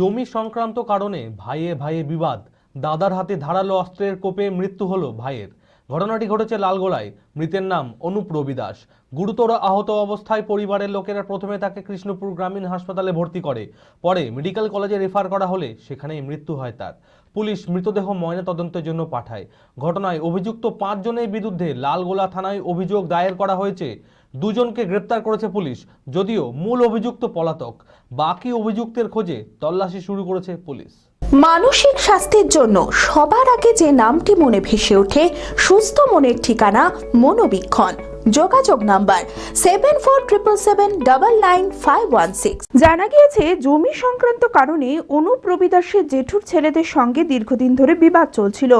জমি সংক্রান্ত কারণে ভাইয়ে ভাইয়ে বিবাদ। দাদার হাতে ধারালো অস্ত্রের কোপে মৃত্যু হলো ভাইয়ের। ঘটনাটি ঘটেছে লালগোলায়। মৃতের নাম অনুপ রবি দাস গুরুতর আহত অবস্থায় পরিবারের লোকেরা প্রথমে তাকে কৃষ্ণপুর গ্রামীণ হাসপাতালে ভর্তি করে। পরে মেডিকেল কলেজে রেফার করা হলে সেখানেই মৃত্যু হয় তার। পুলিশ মৃতদেহ ময়না তদন্তের জন্য পাঠায়। ঘটনায় অভিযুক্ত পাঁচজনের বিরুদ্ধে লালগোলা থানায় অভিযোগ দায়ের করা হয়েছে। দুজনকে গ্রেপ্তার করেছে পুলিশ, যদিও মূল অভিযুক্ত পলাতক। বাকি অভিযুক্তের খোঁজে তল্লাশি শুরু করেছে পুলিশ। মানসিক স্বাস্থ্যের জন্য সবার আগে যে নামটি মনে ভেসে ওঠে, সুস্থ মনের ঠিকানা মনোবীক্ষণ। যোগাযোগ number seven four triple seven double nine five one six জানা গিয়েছে, জমি সংক্রান্ত কারণে অনুপ রবিদাসের জেঠুর ছেলেদের সঙ্গে দীর্ঘদিন ধরে বিবাদ চলছিল।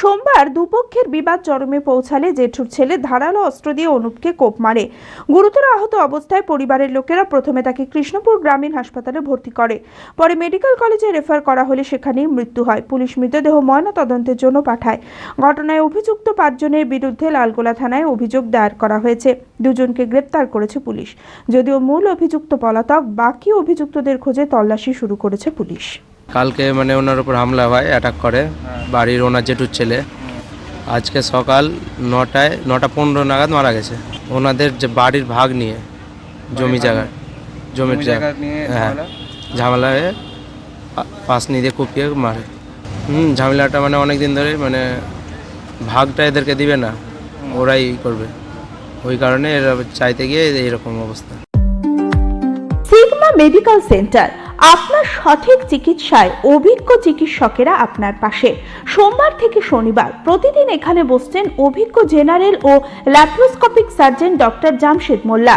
সোমবার দুপক্ষের বিবাদ চরমে পৌঁছালে জেঠুর ছেলে ধারালো অস্ত্র দিয়ে অনুপকে কোপ মারে। গুরুতর আহত অবস্থায় পরিবারের লোকেরা প্রথমে তাকে কৃষ্ণপুর গ্রামীণ হাসপাতালে ভর্তি করে। পরে মেডিকেল কলেজে রেফার করা হলে সেখানেই মৃত্যু হয়। পুলিশ মৃতদেহ ময়না তদন্তের জন্য পাঠায়। ঘটনায় অভিযুক্ত পাঁচজনের বিরুদ্ধে লালগোলা থানায় অভিযোগ দায়ের করা। হয়েছে। দুজনকে গ্রেপ্তার করেছে পুলিশ। যদিও মূল অভিযুক্ত পলাতক বাকি অভিযুক্তদের খোঁজে তল্লাশি শুরু করেছে পুলিশ। কালকে মানে ওনার উপর হামলা হয় অ্যাটাক করে বাড়ির ওনার জেঠুর ছেলে। আজকে সকাল নটায় নটা পনেরো নাগাদ মারা গেছে। ওনাদের যে বাড়ির ভাগ নিয়ে জমি জায়গা জমির জায়গা হ্যাঁ ঝামেলা? হয়ে পাশ নিয়ে কুপিয়ে মারে। হুম ঝামেলাটা মানে অনেক দিন ধরে মানে ভাগটা এদেরকে দিবে না ওরাই করবে। ওই কারণে চাইতে গিয়ে এইরকম অবস্থা। সিগমা মেডিকেল সেন্টার, আপনার সঠিক চিকিৎসায় অভিজ্ঞ চিকিৎসকেরা আপনার পাশে। সোমবার থেকে শনিবার প্রতিদিন এখানে বসছেন অভিজ্ঞ জেনারেল ও laparoscopic surgeon doctor Jamshed Molla.